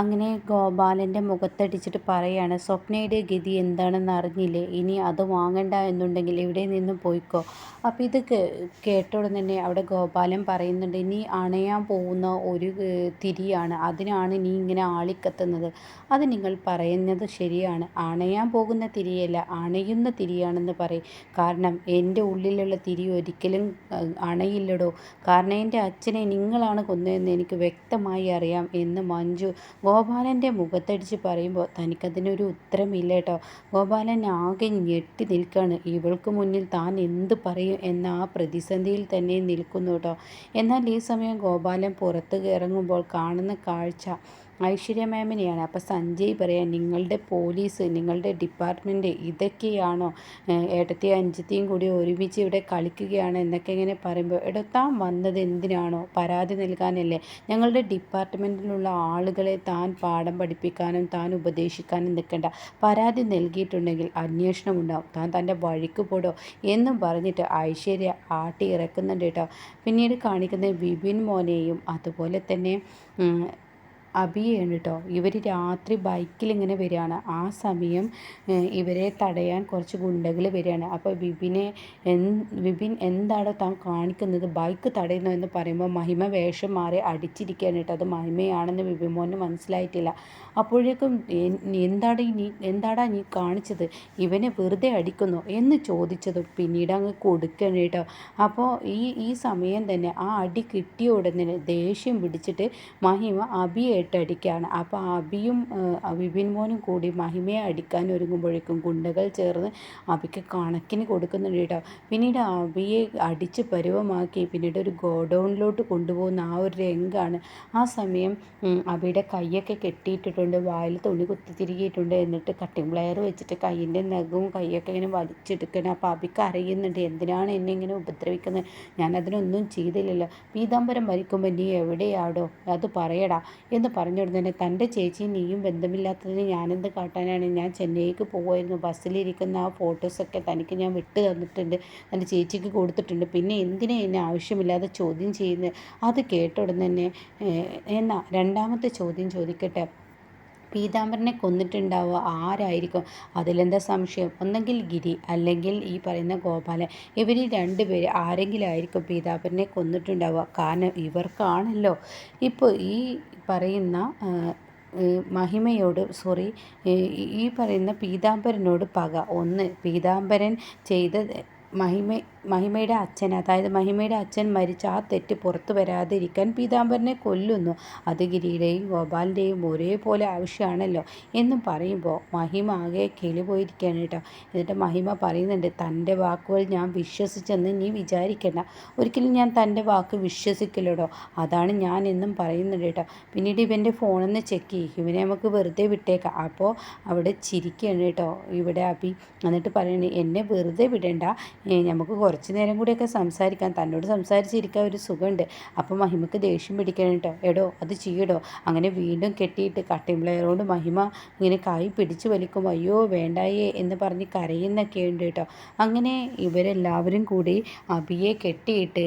അങ്ങനെ ഗോപാലന്റെ മുഖത്തടിച്ചിട്ട് പറയാണ് സ്വപ്നയുടെ ഗതി എന്താണെന്ന് അറിഞ്ഞില്ലേ? ഇനി അത് വാങ്ങണ്ട എന്നുണ്ടെങ്കിൽ ഇവിടെ നിന്ന് പോയിക്കോ? അപ്പോൾ ഇത് കേട്ട ഉടൻ തന്നെ അവിടെ ഗോപാലൻ പറയുന്നുണ്ട് നീ അണയാൻ പോകുന്ന ഒരു തിരിയാണ്. അതിനാണ് നീ ഇങ്ങനെ ആളിക്കത്തുന്നത്. അത് നിങ്ങൾ പറയുന്നത് ശരിയാണ്. അണയാൻ പോകുന്ന തിരിയല്ല അണയുന്ന തിരിയാണെന്ന് പറയും. കാരണം എന്റെ ഉള്ളിലുള്ള തിരി ഒരിക്കലും അണയില്ലടോ. കാരണം എന്റെ അച്ഛനെ നിങ്ങളാണ് കൊന്നതെന്ന് എനിക്ക് വ്യക്തമായി അറിയാം എന്ന് മഞ്ജു ഗോപാലന്റെ മുഖത്തടിച്ച് പറയുമ്പോൾ തനിക്കതിനൊരു ഉത്തരമില്ല കേട്ടോ. ഗോപാലൻ ആകെ ഞെട്ടി നിൽക്കുകയാണ് ഇവൾക്ക് മുന്നിൽ താൻ എന്ത് പറയും എന്ന ആ പ്രതിസന്ധിയിൽ തന്നെ നിൽക്കുന്നു കേട്ടോ. എന്നാൽ ഈ സമയം ഗോപാലൻ പുറത്ത് ഇറങ്ങുമ്പോൾ കാണുന്ന കാഴ്ച ഐശ്വര്യ മാമിനെയാണ്. അപ്പോൾ സഞ്ജയ് പറയാം നിങ്ങളുടെ പോലീസ് നിങ്ങളുടെ ഡിപ്പാർട്ട്മെന്റ് ഇതൊക്കെയാണോ? ഏട്ടത്തെയും അഞ്ചത്തെയും കൂടി ഒരുമിച്ച് ഇവിടെ കളിക്കുകയാണ് എന്നൊക്കെ ഇങ്ങനെ പറയുമ്പോൾ എടോ താൻ വന്നത് എന്തിനാണോ? പരാതി നൽകാനല്ലേ? ഞങ്ങളുടെ ഡിപ്പാർട്ട്മെന്റിലുള്ള ആളുകളെ താൻ പാഠം പഠിപ്പിക്കാനും താൻ ഉപദേശിക്കാനും നിൽക്കേണ്ട. പരാതി നൽകിയിട്ടുണ്ടെങ്കിൽ അന്വേഷണം ഉണ്ടാവും. താൻ തന്റെ വഴിക്ക് പോടോ എന്നും പറഞ്ഞിട്ട് ഐശ്വര്യ ആട്ടി ഇറക്കുന്നുണ്ട് കേട്ടോ. പിന്നീട് കാണിക്കുന്ന വിപിൻ മോനെയും അതുപോലെ തന്നെ അബിയാണ് കേട്ടോ ഇവർ രാത്രി ബൈക്കിൽ ഇങ്ങനെ വരികയാണ്. ആ സമയം ഇവരെ തടയാൻ കുറച്ച് ഗുണ്ടകൾ വരികയാണ്. അപ്പോൾ വിപിനെ വിപിൻ എന്താണോ താൻ കാണിക്കുന്നത്? ബൈക്ക് തടയുന്നു എന്ന് പറയുമ്പോൾ മഹിമ വേഷം മാറി അടിച്ചിരിക്കുകയാണ് കേട്ടോ. അത് മഹിമയാണെന്ന് വിപിൻ മോന് മനസ്സിലായിട്ടില്ല. അപ്പോഴേക്കും എന്താണ് നീ എന്താടാ നീ കാണിച്ചത്? ഇവനെ വെറുതെ അടിക്കുന്നു എന്ന് ചോദിച്ചതും പിന്നീട് അങ്ങ് കൊടുക്കണം കേട്ടോ. അപ്പോൾ ഈ ഈ സമയം തന്നെ ആ അടി കിട്ടിയ ഉടനെ ദേഷ്യം പിടിച്ചിട്ട് മഹിമ അബിയെ അടിക്കുകയാണ് അപ്പോൾ അബിയും വിപിൻ മോനും കൂടി മഹിമയെ അടിക്കാൻ ഒരുങ്ങുമ്പോഴേക്കും ഗുണ്ടകൾ ചേർന്ന് അബിക്ക് കണക്കിന് കൊടുക്കുന്നുണ്ട് കേട്ടോ. പിന്നീട് അബിയെ അടിച്ച് പരുവമാക്കി പിന്നീട് ഒരു ഗോഡൗണിലോട്ട് കൊണ്ടുപോകുന്ന ആ ഒരു രംഗാണ്. ആ സമയം അബിയുടെ കൈയൊക്കെ കെട്ടിയിട്ടിട്ടുണ്ട്. വായിൽ തുണി കുത്തി തിരികിയിട്ടുണ്ട്. എന്നിട്ട് കട്ടിംഗ് പ്ലെയർ വെച്ചിട്ട് കൈയിന്റെ നഖവും കൈയൊക്കെ ഇങ്ങനെ വലിച്ചെടുക്കണം. അപ്പോൾ അബിക്ക് അറിയുന്നുണ്ട് എന്തിനാണ് എന്നെ ഇങ്ങനെ ഉപദ്രവിക്കുന്നത്? ഞാൻ അതിനൊന്നും ചെയ്തില്ലല്ലോ. പീതാംബരം മരിക്കുമ്പോൾ നീ എവിടെയാടോ? അത് പറയടാ. എന്ന് പറഞ്ഞു തന്നെ തന്റെ ചേച്ചിയും നീയും ബന്ധമില്ലാത്തതിന് ഞാനെന്ത് കാട്ടാനാണ്? ഞാൻ ചെന്നൈക്ക് പോകുമായിരുന്നു ബസ്സിലിരിക്കുന്ന ആ ഫോട്ടോസൊക്കെ തനിക്ക് ഞാൻ വിട്ടു തന്നിട്ടുണ്ട്. തന്റെ ചേച്ചിക്ക് കൊടുത്തിട്ടുണ്ട്. പിന്നെ എന്തിനാ എന്നെ ആവശ്യമില്ലാതെ ചോദ്യം ചെയ്യുന്നത്? അത് കേട്ട ഉടൻ തന്നെ എന്നാ രണ്ടാമത്തെ ചോദ്യം ചോദിക്കട്ടെ. പീതാംബരനെ കൊന്നിട്ടുണ്ടാവുക? ആരായിരിക്കും? അതിലെന്താ സംശയം? ഒന്നെങ്കിൽ ഗിരി അല്ലെങ്കിൽ ഈ പറയുന്ന ഗോപാലൻ. ഇവർ രണ്ടുപേര് ആരെങ്കിലും ആയിരിക്കും പീതാംബരനെ കൊന്നിട്ടുണ്ടാവുക? കാരണം ഇവർക്കാണല്ലോ. ഇപ്പോൾ ഈ പറയുന്ന മഹിമയോട് സോറി ഈ പറയുന്ന പീതാംബരനോട് പക. ഒന്ന് പീതാംബരൻ ചെയ്ത മഹിമ മഹിമയുടെ അച്ഛൻ അതായത് മഹിമയുടെ അച്ഛൻ മരിച്ച ആ തെറ്റ് പുറത്തു വരാതിരിക്കാൻ പീതാംബരനെ കൊല്ലുന്നു. അത് ഗിരിയുടെയും ഗോപാലിന്റെയും ഒരേപോലെ ആവശ്യമാണല്ലോ എന്നും പറയുമ്പോൾ മഹിമ ആകെ കിളി പോയിരിക്കുകയാണ് കേട്ടോ. എന്നിട്ട് മഹിമ പറയുന്നുണ്ട് തന്റെ വാക്കുകൾ ഞാൻ വിശ്വസിച്ചെന്ന് നീ വിചാരിക്കണ്ട. ഒരിക്കലും ഞാൻ തന്റെ വാക്ക് വിശ്വസിക്കില്ലടോ. അതാണ് ഞാൻ എന്നും പറയുന്നുണ്ട് കേട്ടോ. പിന്നീട് ഇവന്റെ ഫോണിൽ ചെക്ക് ചെയ്യും. ഇവനെ നമുക്ക് വെറുതെ വിട്ടേക്കാം. അപ്പോൾ അവിടെ ചിരിക്കുകയാണ് കേട്ടോ ഇവിടെ അഭി. എന്നിട്ട് പറയണേ എന്നെ വെറുതെ വിടേണ്ട. നമുക്ക് കുറച്ച് നേരം കൂടിയൊക്കെ സംസാരിക്കാം. തന്നോട് സംസാരിച്ചിരിക്കാൻ ഒരു സുഖമുണ്ട് അപ്പോൾ മഹിമക്ക് ദേഷ്യം പിടിക്കണം കേട്ടോ എടോ അത് ചെയ്യടോ. അങ്ങനെ വീണ്ടും കെട്ടിയിട്ട് കട്ടിംഗ് പ്ലെയറോട് മഹിമ ഇങ്ങനെ കൈ പിടിച്ചു വലിക്കും. അയ്യോ വേണ്ടായേ എന്ന് പറഞ്ഞ് കരയുന്നൊക്കെ ഉണ്ട് കേട്ടോ അങ്ങനെ ഇവരെല്ലാവരും കൂടി അബിയെ കെട്ടിയിട്ട്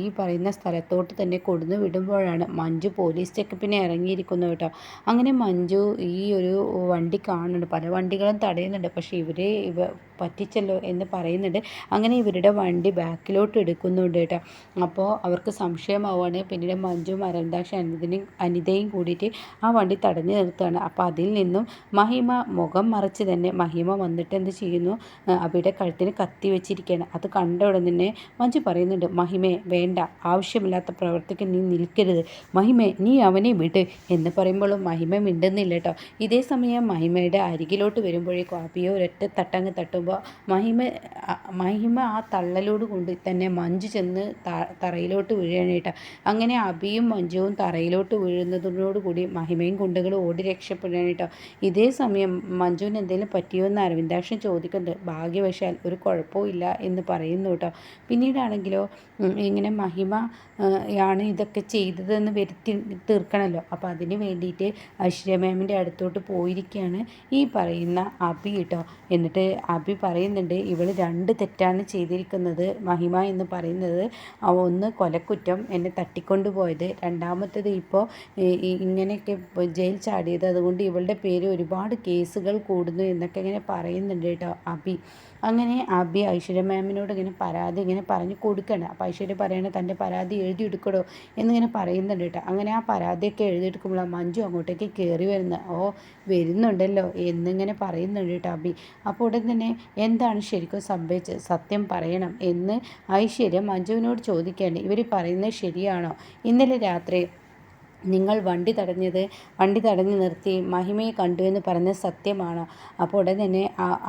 ഈ പറയുന്ന സ്ഥലത്തോട്ട് തന്നെ കൊടുന്നു വിടുമ്പോഴാണ് മഞ്ജു പോലീസ് ചെക്കപ്പിനെ ഇറങ്ങിയിരിക്കുന്നു കേട്ടോ അങ്ങനെ മഞ്ജു ഈ ഒരു വണ്ടി കാണുന്നുണ്ട്. പല വണ്ടികളും തടയുന്നുണ്ട്. പക്ഷേ ഇവരെ ഇവ പറ്റിച്ചല്ലോ എന്ന് പറയുന്നുണ്ട്. അങ്ങനെ ഇവരുടെ വണ്ടി ബാക്കിലോട്ട് എടുക്കുന്നുണ്ട് കേട്ടോ. അപ്പോൾ അവർക്ക് സംശയമാവുകയാണ്. പിന്നീട് മഞ്ജു മരന്താക്ഷി അനിതനും അനിതയും കൂടിയിട്ട് ആ വണ്ടി തടഞ്ഞു നിർത്തുകയാണ്. അപ്പോൾ അതിൽ നിന്നും മഹിമ മുഖം മറിച്ച് തന്നെ മഹിമ വന്നിട്ട് എന്ത് ചെയ്യുന്നു? അവിടെ കഴുത്തിന് കത്തി വെച്ചിരിക്കുകയാണ്. അത് കണ്ട ഉടൻ തന്നെ മഞ്ജു പറയുന്നുണ്ട് മഹിമേ വേണ്ട. ആവശ്യമില്ലാത്ത പ്രവർത്തിക്ക് നീ നിൽക്കരുത്. മഹിമേ നീ അവനെ വിട്. എന്ന് പറയുമ്പോഴും മഹിമ മിണ്ടുന്നില്ല കേട്ടോ. ഇതേ സമയം മഹിമയുടെ അരികിലോട്ട് വരുമ്പോഴേക്കും അബിയോ ഒരൊറ്റ തട്ടങ്ങ് തട്ടുമ്പോൾ മഹിമ മഹിമ ആ തള്ളലോട് കൊണ്ട് തന്നെ മഞ്ജു ചെന്ന് തറയിലോട്ട് വീഴണേട്ട അങ്ങനെ അബിയും മഞ്ജുവും തറയിലോട്ട് വീഴുന്നതിനോട് കൂടി മഹിമയും കുണ്ടുകളും ഓടി രക്ഷപ്പെടാനായിട്ടോ ഇതേ സമയം മഞ്ജുവിന് എന്തെങ്കിലും പറ്റിയോ എന്ന് അരവിന്ദാക്ഷൻ ചോദിക്കുന്നുണ്ട്. ഭാഗ്യവശാൽ ഒരു കുഴപ്പമില്ല എന്ന് പറയുന്നു കേട്ടോ. പിന്നീടാണെങ്കിലോ ഇങ്ങനെ മഹിമ ആണ് ഇതൊക്കെ ചെയ്തതെന്ന് വരുത്തി തീർക്കണമല്ലോ അപ്പോൾ അതിന് വേണ്ടിയിട്ട് ഐശ്വര്യ മാമിന്റെ അടുത്തോട്ട് പോയിരിക്കുകയാണ് ഈ പറയുന്ന അബി കേട്ടോ. എന്നിട്ട് അബി പറയുന്നുണ്ട് ഇവൾ രണ്ട് തെറ്റാണ് ചെയ്തിരിക്കുന്നത്. മഹിമ എന്ന് പറയുന്നത് ഒന്ന് കൊലക്കുറ്റം എന്നെ തട്ടിക്കൊണ്ടു പോയത് രണ്ടാമത്തേത് ഇപ്പോൾ ഇങ്ങനെയൊക്കെ ജയിൽ ചാടിയത്. അതുകൊണ്ട് ഇവളുടെ പേര് ഒരുപാട് കേസുകൾ കൂടുന്നു എന്നൊക്കെ ഇങ്ങനെ പറയുന്നുണ്ട് കേട്ടോ അബി അങ്ങനെ അബി ഐശ്വര്യ മാമിനോട് ഇങ്ങനെ പരാതി ഇങ്ങനെ പറഞ്ഞു കൊടുക്കണം അപ്പോൾ ഐശ്വര്യ പറയണ തന്റെ പരാതി എഴുതിയെടുക്കടോ എന്നിങ്ങനെ പറയുന്നുണ്ട് കേട്ടോ. അങ്ങനെ ആ പരാതിയൊക്കെ എഴുതിയെടുക്കുമ്പോഴാണ് മഞ്ജു അങ്ങോട്ടേക്ക് കയറി വരുന്നത്. ഓ വരുന്നുണ്ടല്ലോ എന്നിങ്ങനെ പറയുന്നുണ്ട് കേട്ടോ അബി. അപ്പോൾ ഉടൻ തന്നെ എന്താണ് ശരിക്കും സംഭവിച്ചത്? സത്യം പറയണം എന്ന് ഐശ്വര്യ മഞ്ജുവിനോട് ചോദിക്കേണ്ടത് ഇവർ പറയുന്നത് ശരിയാണോ? ഇന്നലെ രാത്രി നിങ്ങൾ വണ്ടി തടഞ്ഞത് വണ്ടി തടഞ്ഞു നിർത്തി മഹിമയെ കണ്ടു എന്ന് പറഞ്ഞത് സത്യമാണോ? അപ്പോൾ ഉടൻ തന്നെ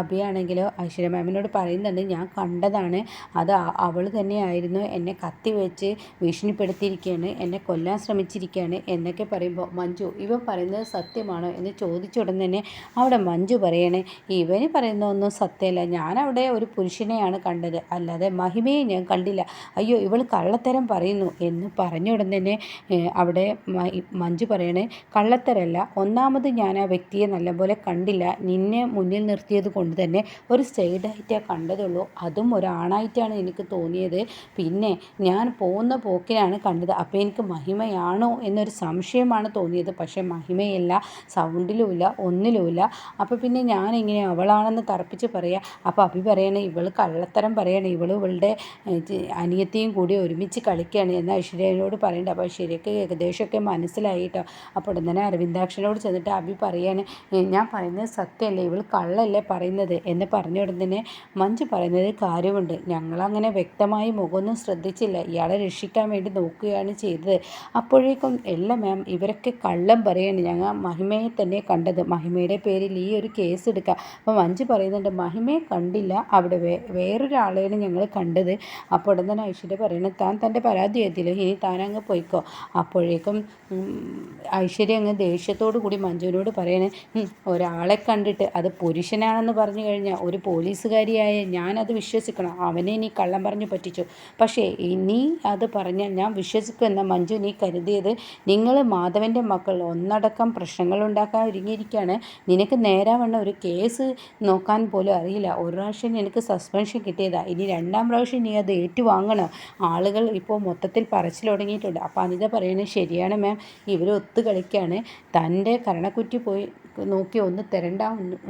അഭിയാണെങ്കിലോ ഐശ്വര്യ മാമിനോട് പറയുന്നുണ്ട് ഞാൻ കണ്ടതാണ്. അത് അവൾ തന്നെയായിരുന്നു എന്നെ കത്തി വെച്ച് ഭീഷണിപ്പെടുത്തിയിരിക്കുകയാണ് എന്നെ കൊല്ലാൻ ശ്രമിച്ചിരിക്കുകയാണ് എന്നൊക്കെ പറയുമ്പോൾ മഞ്ജു ഇവൻ പറയുന്നത് സത്യമാണോ എന്ന് ചോദിച്ച ഉടൻ തന്നെ അവിടെ മഞ്ജു പറയണേ ഇവന് പറയുന്ന ഒന്നും സത്യമല്ല. ഞാൻ അവിടെ ഒരു പുരുഷനെയാണ് കണ്ടത്. അല്ലാതെ മഹിമയെ ഞാൻ കണ്ടില്ല. അയ്യോ ഇവൾ കള്ളത്തരം പറയുന്നു എന്ന് പറഞ്ഞ ഉടൻ തന്നെ അവിടെ മഞ്ജു പറയണേ കള്ളത്തരല്ല. ഒന്നാമത് ഞാൻ ആ വ്യക്തിയെ നല്ലപോലെ കണ്ടില്ല. നിന്നെ മുന്നിൽ നിർത്തിയത് കൊണ്ട് തന്നെ ഒരു സൈഡായിട്ടേ കണ്ടതുള്ളൂ. അതും ഒരാണായിട്ടാണ് എനിക്ക് തോന്നിയത്. പിന്നെ ഞാൻ പോകുന്ന പോക്കിനാണ് കണ്ടത്. അപ്പോൾ എനിക്ക് മഹിമയാണോ എന്നൊരു സംശയമാണ് തോന്നിയത്. പക്ഷേ മഹിമയല്ല സൗണ്ടിലുമില്ല ഒന്നിലുമില്ല അപ്പോൾ പിന്നെ ഞാൻ ഇങ്ങനെ അവളാണെന്ന് തറപ്പിച്ച് പറയുക അപ്പോൾ അഭി പറയണേ ഇവൾ കള്ളത്തരം പറയണേ. ഇവൾ ഇവളുടെ അനിയത്തിയും കൂടി ഒരുമിച്ച് കളിക്കുകയാണ് എന്ന് ഐശ്വര്യനോട് പറയേണ്ടത് അപ്പോൾ ഐശ്വര്യക്ക് ഏകദേശമൊക്കെ മനസ്സിലായി കേട്ടോ അപ്പോൾ ഉടൻ തന്നെ അരവിന്ദാക്ഷനോട് ചെന്നിട്ട് അഭി പറയാണ് ഞാൻ പറയുന്നത് സത്യമല്ലേ? ഇവൾ കള്ളല്ലേ പറയുന്നത്? എന്ന് പറഞ്ഞ ഉടൻ തന്നെ മഞ്ജു പറയുന്നത് കാര്യമുണ്ട്. ഞങ്ങളങ്ങനെ വ്യക്തമായി മുഖമൊന്നും ശ്രദ്ധിച്ചില്ല. ഇയാളെ രക്ഷിക്കാൻ വേണ്ടി നോക്കുകയാണ് ചെയ്തത്. അപ്പോഴേക്കും എല്ലാം മാം ഇവരൊക്കെ കള്ളം പറയാണ്. ഞങ്ങൾ മഹിമയെ തന്നെ കണ്ടത്. മഹിമയുടെ പേരിൽ ഈ ഒരു കേസ് എടുക്കുക അപ്പോൾ മഞ്ജു പറയുന്നുണ്ട് മഹിമയെ കണ്ടില്ല. അവിടെ വേ വേറൊരാളെയാണ് ഞങ്ങൾ കണ്ടത്. അപ്പോൾ ഉടൻ തന്നെ ഐശ്വര്യ പറയുന്നത് താൻ തന്റെ പരാതി എഴുതിയില്ല? ഇനി താനങ്ങ് പോയിക്കോ. അപ്പോഴേക്കും ഐശ്വര്യ അങ്ങ് ദേഷ്യത്തോടു കൂടി മഞ്ജുവിനോട് പറയണേ ഒരാളെ കണ്ടിട്ട് അത് പുരുഷനാണെന്ന് പറഞ്ഞു കഴിഞ്ഞാൽ ഒരു പോലീസുകാരിയായ ഞാനത് വിശ്വസിക്കണം. അവനെ നീ കള്ളം പറഞ്ഞു പറ്റിച്ചു. പക്ഷേ നീ അത് പറഞ്ഞാൽ ഞാൻ വിശ്വസിക്കുമെന്ന മഞ്ജു നീ കരുതിയത്. നിങ്ങൾ മാധവന്റെ മക്കൾ ഒന്നടക്കം പ്രശ്നങ്ങൾ ഉണ്ടാക്കാൻ ഒരുങ്ങിയിരിക്കുകയാണ് നിനക്ക് നേരാവണ്ണം ഒരു കേസ് നോക്കാൻ പോലും അറിയില്ല. ഒരു പ്രാവശ്യം നിനക്ക് സസ്പെൻഷൻ കിട്ടിയതാണ് ഇനി രണ്ടാം പ്രാവശ്യം നീ അത് ഏറ്റുവാങ്ങണം. ആളുകൾ ഇപ്പോൾ മൊത്തത്തിൽ പറച്ചിൽ തുടങ്ങിയിട്ടുണ്ട് അപ്പോൾ അനിത പറയുന്നത് ശരിയാണ് മാം ഇവർ ഒത്തു കളിക്കുകയാണ് തന്റെ കരണക്കുറ്റി പോയി നോക്കി ഒന്ന് തരണ്ട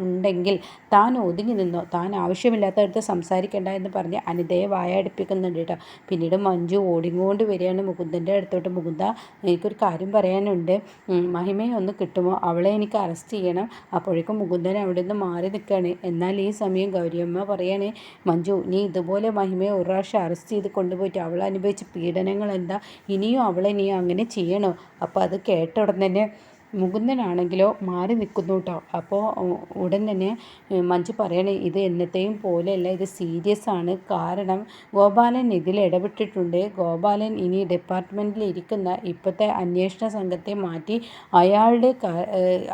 ഉണ്ടെങ്കിൽ താൻ ഒതുങ്ങി നിന്നോ? താൻ ആവശ്യമില്ലാത്തടത്ത് സംസാരിക്കേണ്ട എന്ന് പറഞ്ഞ് അനിതയെ വായടിപ്പിക്കുന്നുണ്ട് കേട്ടോ പിന്നീട് മഞ്ജു ഓടിങ്ങോണ്ട് വരികയാണ് മുകുന്ദന്റെ അടുത്തോട്ട്. മുകുന്ദ എനിക്കൊരു കാര്യം പറയാനുണ്ട്. മഹിമയെ ഒന്ന് കിട്ടുമോ? അവളെ എനിക്ക് അറസ്റ്റ് ചെയ്യണം. അപ്പോഴേക്കും മുകുന്ദൻ അവിടെ നിന്ന് മാറി നിൽക്കുകയാണ് എന്നാൽ ഈ സമയം ഗൗരിയമ്മ പറയാണ് മഞ്ജു നീ ഇതുപോലെ മഹിമയെ ഒരു പ്രാവശ്യം അറസ്റ്റ് ചെയ്ത് കൊണ്ടുപോയിട്ട് അവൾ അനുഭവിച്ച പീഡനങ്ങൾ എന്താ? ഇനിയും അവളെ നീ അങ്ങനെ ചെയ്യണോ? അപ്പോൾ അത് കേട്ട ഉടൻ തന്നെ മുകുന്ദനാണെങ്കിലോ മാറി നിൽക്കുന്നു കേട്ടോ അപ്പോൾ ഉടൻ തന്നെ മഞ്ജു പറയണേ ഇത് എന്നത്തെയും പോലെയല്ല ഇത് സീരിയസ് ആണ്. കാരണം ഗോപാലൻ ഇതിൽ ഇടപെട്ടിട്ടുണ്ട്. ഗോപാലൻ ഇനി ഡിപ്പാർട്ട്മെന്റിൽ ഇരിക്കുന്ന ഇപ്പോഴത്തെ അന്വേഷണ സംഘത്തെ മാറ്റി അയാളുടെ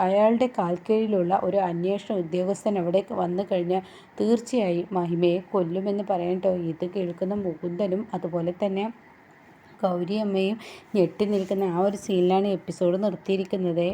അയാളുടെ കാൽക്കീഴിലുള്ള ഒരു അന്വേഷണ ഉദ്യോഗസ്ഥൻ അവിടെ വന്നു കഴിഞ്ഞാൽ തീർച്ചയായും മഹിമയെ കൊല്ലുമെന്ന് പറയട്ടോ ഇത് കേൾക്കുന്ന മുകുന്ദനും അതുപോലെ തന്നെ ഗൗരിയമ്മയും ഞെട്ടി നിൽക്കുന്ന ആ ഒരു സീനിലാണ് എപ്പിസോഡ് നിർത്തിയിരിക്കുന്നത്.